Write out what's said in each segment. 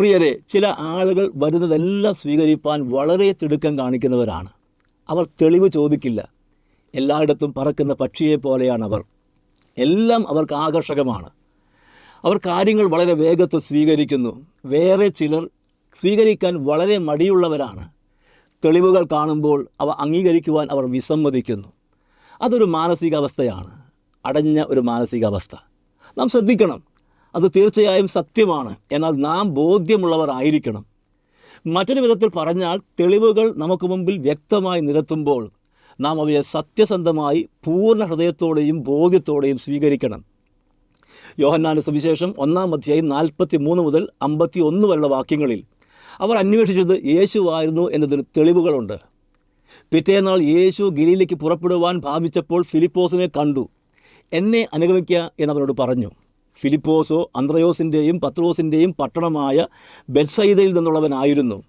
പ്രിയരെ ചില ആളുകൾ വരുന്നതെല്ലാം സ്വീകരിപ്പാൻ വളരെ തിടുക്കം കാണിക്കുന്നവരാണ്. അവർ തെളിവ് ചോദിക്കില്ല. എല്ലായിടത്തും പറക്കുന്ന പക്ഷിയെ പോലെയാണ് അവർ എല്ലാം അവർക്ക് ആകർഷകമാണ്. അവർ കാര്യങ്ങൾ വളരെ വേഗത്തിൽ സ്വീകരിക്കുന്നു. വേറെ ചിലർ സ്വീകരിക്കാൻ വളരെ മടിയുള്ളവരാണ്. തെളിവുകൾ കാണുമ്പോൾ അവ അംഗീകരിക്കുവാൻ അവർ വിസമ്മതിക്കുന്നു. അതൊരു മാനസികാവസ്ഥയാണ്. അടഞ്ഞ ഒരു മാനസികാവസ്ഥ. നാം ശ്രദ്ധിക്കണം. അത് തീർച്ചയായും സത്യമാണ്. എന്നാൽ നാം ബോധ്യമുള്ളവരായിരിക്കണം മറ്റൊരു വിധത്തിൽ പറഞ്ഞാൽ തെളിവുകൾ നമുക്ക് മുമ്പിൽ വ്യക്തമായി നിരത്തുമ്പോൾ നാം അവയെ സത്യസന്ധമായി പൂർണ ഹൃദയത്തോടെയും ബോധ്യത്തോടെയും സ്വീകരിക്കണം. യോഹന്നാന്റെ സുവിശേഷം ഒന്നാം അധ്യായം നാൽപ്പത്തി മൂന്ന് മുതൽ അമ്പത്തി ഒന്ന് വരെയുള്ള വാക്യങ്ങളിൽ അവർ അന്വേഷിച്ചത് യേശുവായിരുന്നു എന്നതിന് തെളിവുകളുണ്ട്. പിറ്റേന്നാൾ യേശു ഗിരിയിലേക്ക് പുറപ്പെടുവാൻ ഭാവിച്ചപ്പോൾ ഫിലിപ്പോസിനെ കണ്ടു. എന്നെ അനുഗമിക്കുക എന്നവനോട് പറഞ്ഞു. ഫിലിപ്പോസോ അന്ത്രയോസിന്റെയും പത്രോസിന്റെയും പട്ടണമായ ബെത്സൈദയിൽ നിന്നുള്ളവനായിരുന്നു.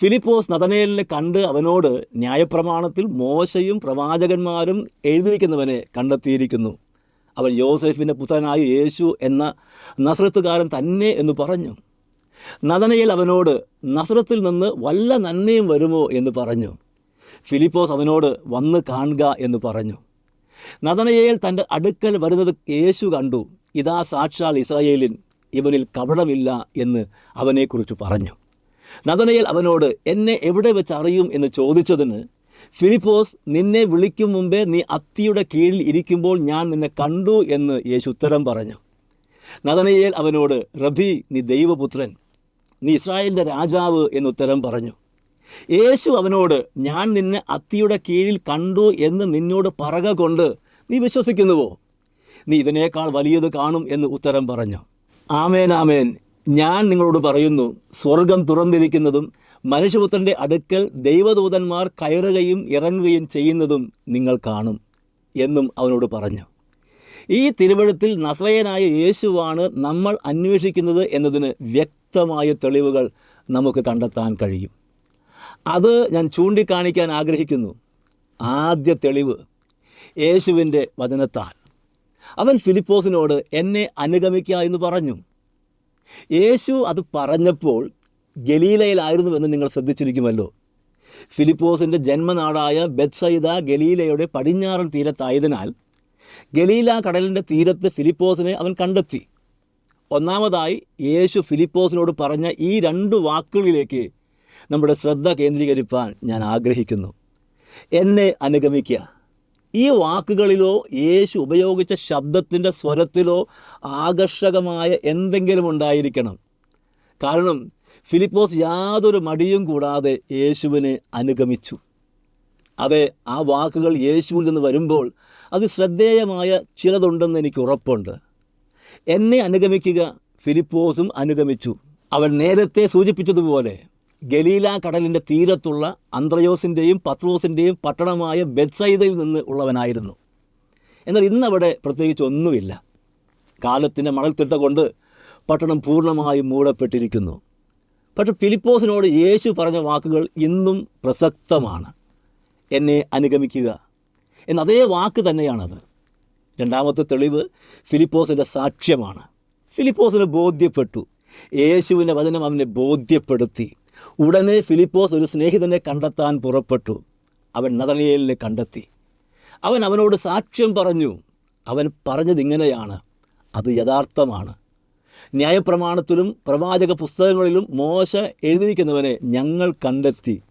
ഫിലിപ്പോസ് നതനേലിനെ കണ്ട് അവനോട് ന്യായപ്രമാണത്തിൽ മോശയും പ്രവാചകന്മാരും എഴുതിയിരിക്കുന്നവനെ കണ്ടെത്തിയിരിക്കുന്നു. അവൻ യോസെഫിന്റെ പുത്രനായ യേശു എന്ന നസ്രത്തുകാരൻ തന്നെ എന്ന് പറഞ്ഞു. നദനയിൽ അവനോട് നസ്രത്തിൽ നിന്ന് വല്ല നന്മയും വരുമോ? എന്ന് പറഞ്ഞു. ഫിലിപ്പോസ് അവനോട് വന്ന് കാണുക എന്ന് പറഞ്ഞു. നദനയേൽ തന്റെ അടുക്കൽ വരുന്നത് യേശു കണ്ടു. ഇതാ സാക്ഷാൽ ഇസ്രായേലിൻ ഇവനിൽ കപടമില്ല എന്ന് അവനെക്കുറിച്ച് പറഞ്ഞു. നദനയേൽ അവനോട് എന്നെ എവിടെ വെച്ച് അറിയും? എന്ന് ചോദിച്ചതിന് ഫിലിപ്പോസ് നിന്നെ വിളിക്കും മുമ്പേ നീ അത്തിയുടെ കീഴിൽ ഇരിക്കുമ്പോൾ ഞാൻ നിന്നെ കണ്ടു എന്ന് യേശു ഉത്തരം പറഞ്ഞു. നദനയേൽ അവനോട് റബി നീ ദൈവപുത്രൻ. നീ ഇസ്രായേലിന്റെ രാജാവ് എന്നുത്തരം പറഞ്ഞു. യേശു അവനോട് ഞാൻ നിന്നെ അത്തിയുടെ കീഴിൽ കണ്ടു എന്ന് നിന്നോട് പറക കൊണ്ട് നീ വിശ്വസിക്കുന്നുവോ? നീ ഇതിനേക്കാൾ വലിയത് കാണും എന്ന് ഉത്തരം പറഞ്ഞു. ആമേൻ ആമേൻ. ഞാൻ നിങ്ങളോട് പറയുന്നു സ്വർഗം തുറന്നിരിക്കുന്നതും മനുഷ്യപുത്രന്റെ അടുക്കൽ ദൈവദൂതന്മാർ കയറുകയും ഇറങ്ങുകയും ചെയ്യുന്നതും നിങ്ങൾ കാണും എന്നും അവനോട് പറഞ്ഞു. ഈ തിരുവഴുത്തിൽ നസ്രയനായ യേശുവാണ് നമ്മൾ അന്വേഷിക്കുന്നത് എന്നതിന് വ്യക്തമായ തെളിവുകൾ നമുക്ക് കണ്ടെത്താൻ കഴിയും. അത് ഞാൻ ചൂണ്ടിക്കാണിക്കാൻ ആഗ്രഹിക്കുന്നു. ആദ്യ തെളിവ്. യേശുവിന്റെ വചനത്താൽ. അവൻ ഫിലിപ്പോസിനോട് എന്നെ അനുഗമിക്കുക എന്ന് പറഞ്ഞു. യേശു അത് പറഞ്ഞപ്പോൾ ഗലീലയിലായിരുന്നുവെന്ന് നിങ്ങൾ ശ്രദ്ധിച്ചിരിക്കുമല്ലോ. ഫിലിപ്പോസിന്റെ ജന്മനാടായ ബെത്സൈദ ഗലീലയുടെ പടിഞ്ഞാറൻ തീരത്തായതിനാൽ ഗലീല കടലിന്റെ തീരത്ത് ഫിലിപ്പോസിനെ അവൻ കണ്ടെത്തി. ഒന്നാമതായി യേശു ഫിലിപ്പോസിനോട് പറഞ്ഞ ഈ രണ്ട് വാക്കുകളിലേക്ക് നമ്മുടെ ശ്രദ്ധ കേന്ദ്രീകരിപ്പാൻ ഞാൻ ആഗ്രഹിക്കുന്നു. എന്നെ അനുഗമിക്കുക. ഈ വാക്കുകളിലോ യേശു ഉപയോഗിച്ച ശബ്ദത്തിന്റെ സ്വരത്തിലോ ആകർഷകമായ എന്തെങ്കിലും ഉണ്ടായിരിക്കണം. കാരണം ഫിലിപ്പോസ് യാതൊരു മടിയും കൂടാതെ യേശുവിനെ അനുഗമിച്ചു. അതെ ആ വാക്കുകൾ യേശുവിൽ നിന്ന് വരുമ്പോൾ അത് ശ്രദ്ധേയമായ ചിലതുണ്ടെന്ന് എനിക്ക് ഉറപ്പുണ്ട്. എന്നെ അനുഗമിക്കുക ഫിലിപ്പോസും അനുഗമിച്ചു. അവൻ നേരത്തെ സൂചിപ്പിച്ചതുപോലെ. ഗലീല കടലിന്റെ തീരത്തുള്ള അന്ത്രയോസിന്റെയും പത്രോസിന്റെയും പട്ടണമായ ബെത്സൈദയിൽ നിന്ന് ഉള്ളവനായിരുന്നു. എന്നാൽ ഇന്നവിടെ പ്രത്യേകിച്ച് ഒന്നുമില്ല. കാലത്തിന്റെ മണൽത്തിട്ട കൊണ്ട് പട്ടണം പൂർണമായും മൂടപ്പെട്ടിരിക്കുന്നു. പക്ഷെ ഫിലിപ്പോസിനോട് യേശു പറഞ്ഞ വാക്കുകൾ ഇന്നും പ്രസക്തമാണ്. എന്നെ അനുഗമിക്കുക. എന്ന അതേ വാക്ക് തന്നെയാണത്. രണ്ടാമത്തെ തെളിവ് ഫിലിപ്പോസിന്റെ സാക്ഷ്യമാണ്. ഫിലിപ്പോസിന് ബോധ്യപ്പെട്ടു. യേശുവിന്റെ വചനം അവനെ ബോധ്യപ്പെടുത്തി. ഉടനെ ഫിലിപ്പോസ് ഒരു സ്നേഹിതനെ കണ്ടെത്താൻ പുറപ്പെട്ടു. അവൻ നതനയേലിനെ കണ്ടെത്തി. അവൻ അവനോട് സാക്ഷ്യം പറഞ്ഞു അവൻ പറഞ്ഞതിങ്ങനെയാണ് അത് യഥാർത്ഥമാണ്. ന്യായപ്രമാണത്തിലും പ്രവാചക പുസ്തകങ്ങളിലും മോശ എഴുതിയിരിക്കുന്നവനെ ഞങ്ങൾ കണ്ടെത്തി.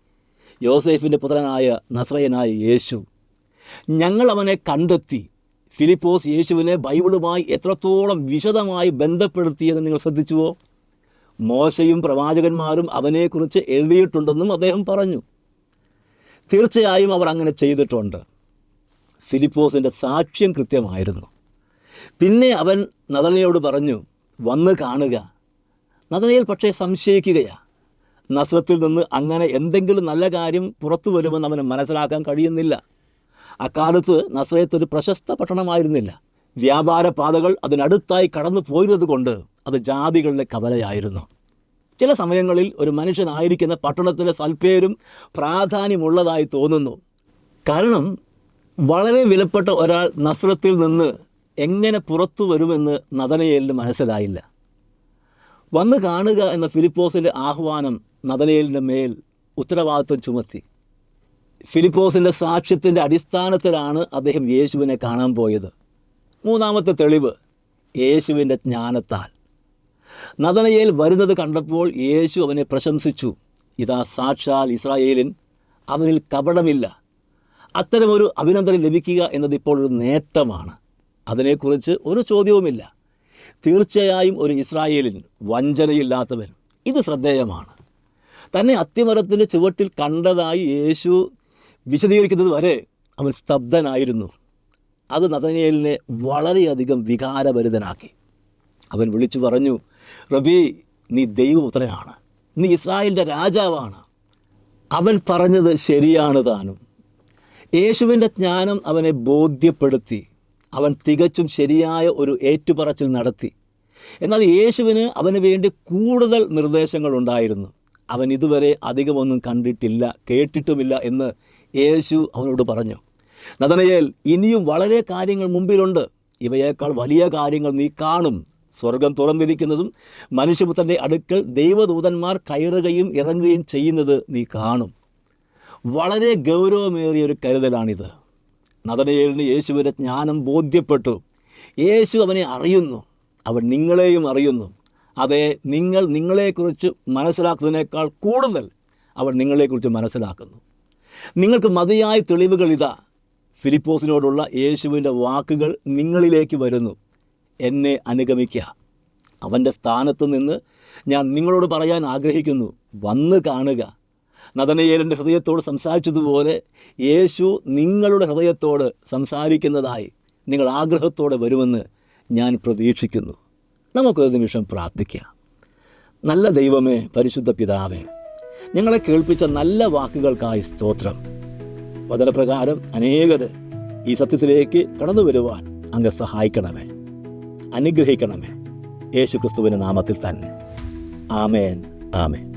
യോസേഫിന്റെ പുത്രനായ നസ്രയനായ യേശു. ഞങ്ങൾ അവനെ കണ്ടെത്തി. ഫിലിപ്പോസ് യേശുവിനെ ബൈബിളുമായി എത്രത്തോളം വിശദമായി ബന്ധപ്പെടുത്തിയെന്ന് നിങ്ങൾ ശ്രദ്ധിച്ചുവോ? മോശയും പ്രവാചകന്മാരും അവനെക്കുറിച്ച് എഴുതിയിട്ടുണ്ടെന്നും അദ്ദേഹം പറഞ്ഞു. തീർച്ചയായും അവർ അങ്ങനെ ചെയ്തിട്ടുണ്ട്. ഫിലിപ്പോസിന്റെ സാക്ഷ്യം കൃത്യമായിരുന്നു. പിന്നെ അവൻ നദനയോട് പറഞ്ഞു വന്ന് കാണുക. നദനയിൽ പക്ഷേ സംശയിക്കുകയാണ് നസ്രത്തിൽ നിന്ന് അങ്ങനെ എന്തെങ്കിലും നല്ല കാര്യം പുറത്തു വരുമെന്ന് അവന് മനസ്സിലാക്കാൻ കഴിയുന്നില്ല. അക്കാലത്ത് നസ്രയത്ത് ഒരു പ്രശസ്ത പട്ടണമായിരുന്നില്ല. വ്യാപാര പാതകൾ അതിനടുത്തായി കടന്നു പോയിരുന്നത് കൊണ്ട് അത് ജാതികളുടെ കവലയായിരുന്നു. ചില സമയങ്ങളിൽ ഒരു മനുഷ്യനായിരിക്കുന്ന പട്ടണത്തിന്റെ സൽപ്പേരും പ്രാധാന്യമുള്ളതായി തോന്നുന്നു. കാരണം വളരെ വിലപ്പെട്ട ഒരാൾ നസ്രത്തിൽ നിന്ന് എങ്ങനെ പുറത്തു വരുമെന്ന് നദനയേലിന് മനസ്സിലായില്ല. വന്ന് കാണുക എന്ന ഫിലിപ്പോസിന്റെ ആഹ്വാനം നദനയേലിന്റെ മേൽ ഉത്തരവാദിത്വം ചുമത്തി. ഫിലിപ്പോസിന്റെ സാക്ഷ്യത്തിന്റെ അടിസ്ഥാനത്തിലാണ് അദ്ദേഹം യേശുവിനെ കാണാൻ പോയത്. മൂന്നാമത്തെ തെളിവ് യേശുവിന്റെ ജ്ഞാനത്താൽ. നദനയേൽ വരുന്നത് കണ്ടപ്പോൾ യേശു അവനെ പ്രശംസിച്ചു. ഇതാ സാക്ഷാൽ ഇസ്രായേലിൻ അവനിൽ കപടമില്ല. അത്തരമൊരു അഭിനന്ദനം ലഭിക്കുക എന്നത് ഇപ്പോൾ ഒരു നേട്ടമാണ്. അതിനെക്കുറിച്ച് ഒരു ചോദ്യവുമില്ല. തീർച്ചയായും ഒരു ഇസ്രായേലിൻ വഞ്ചനയില്ലാത്തവൻ. ഇത് ശ്രദ്ധേയമാണ്. തന്നെ അത്തിമരത്തിന്റെ ചുവട്ടിൽ കണ്ടതായി യേശു വിശദീകരിക്കുന്നത് വരെ അവൻ സ്തബ്ധനായിരുന്നു. അത് നദനയേലിനെ വളരെയധികം വികാരഭരിതനാക്കി. അവൻ വിളിച്ചു പറഞ്ഞു റബി നീ ദൈവപുത്രനാണ്. നീ ഇസ്രായേലിന്റെ രാജാവാണ്. അവൻ പറഞ്ഞത് ശരിയാണ് താനും. യേശുവിന്റെ ജ്ഞാനം അവനെ ബോധ്യപ്പെടുത്തി. അവൻ തികച്ചും ശരിയായ ഒരു ഏറ്റുപറച്ചിൽ നടത്തി. എന്നാൽ യേശുവിന് അവന് വേണ്ടി കൂടുതൽ നിർദ്ദേശങ്ങൾ ഉണ്ടായിരുന്നു. അവൻ ഇതുവരെ അധികമൊന്നും കണ്ടിട്ടില്ല കേട്ടിട്ടുമില്ല എന്ന് യേശു അവനോട് പറഞ്ഞു. നദനയേൽ ഇനിയും വളരെ കാര്യങ്ങൾ മുമ്പിലുണ്ട്. ഇവയേക്കാൾ വലിയ കാര്യങ്ങൾ നീ കാണും. സ്വർഗം തുറന്നിരിക്കുന്നതും മനുഷ്യപുത്രന്റെ അടുക്കൽ ദൈവദൂതന്മാർ കയറുകയും ഇറങ്ങുകയും ചെയ്യുന്നത് നീ കാണും. വളരെ ഗൗരവമേറിയ ഒരു കരുതലാണിത്. നദനയേലിന് യേശുവിന്റെ ജ്ഞാനം ബോധ്യപ്പെട്ടു. യേശു അവനെ അറിയുന്നു. അവൻ നിങ്ങളെയും അറിയുന്നു. അതെ നിങ്ങൾ നിങ്ങളെക്കുറിച്ച് മനസ്സിലാക്കുന്നതിനേക്കാൾ കൂടുതൽ അവൻ നിങ്ങളെക്കുറിച്ച് മനസ്സിലാക്കുന്നു. നിങ്ങൾക്ക് മതിയായ തെളിവുകൾ ഇതാ. ഫിലിപ്പോസിനോടുള്ള യേശുവിന്റെ വാക്കുകൾ നിങ്ങളിലേക്ക് വരുന്നു. എന്നെ അനുഗമിക്കുക അവന്റെ സ്ഥാനത്ത് നിന്ന് ഞാൻ നിങ്ങളോട് പറയാൻ ആഗ്രഹിക്കുന്നു. വന്ന് കാണുക. നദനയേലിന്റെ ഹൃദയത്തോട് സംസാരിച്ചതുപോലെ യേശു നിങ്ങളുടെ ഹൃദയത്തോട് സംസാരിക്കുന്നതായി നിങ്ങൾ ആഗ്രഹത്തോടെ വരുമെന്ന് ഞാൻ പ്രതീക്ഷിക്കുന്നു. നമുക്കൊരു നിമിഷം പ്രാർത്ഥിക്കാം. നല്ല ദൈവമേ പരിശുദ്ധ പിതാവേ ഞങ്ങളെ കേൾപ്പിച്ച നല്ല വാക്കുകൾക്കായി സ്തോത്രം. വചനപ്രകാരം അനേകർ ഈ സത്യത്തിലേക്ക് കടന്നു വരുവാൻ അങ്ങ് സഹായിക്കണമേ. അനുഗ്രഹിക്കണമേ. യേശു ക്രിസ്തുവിന്റെ നാമത്തിൽ തന്നെ. ആമേൻ. ആമേൻ.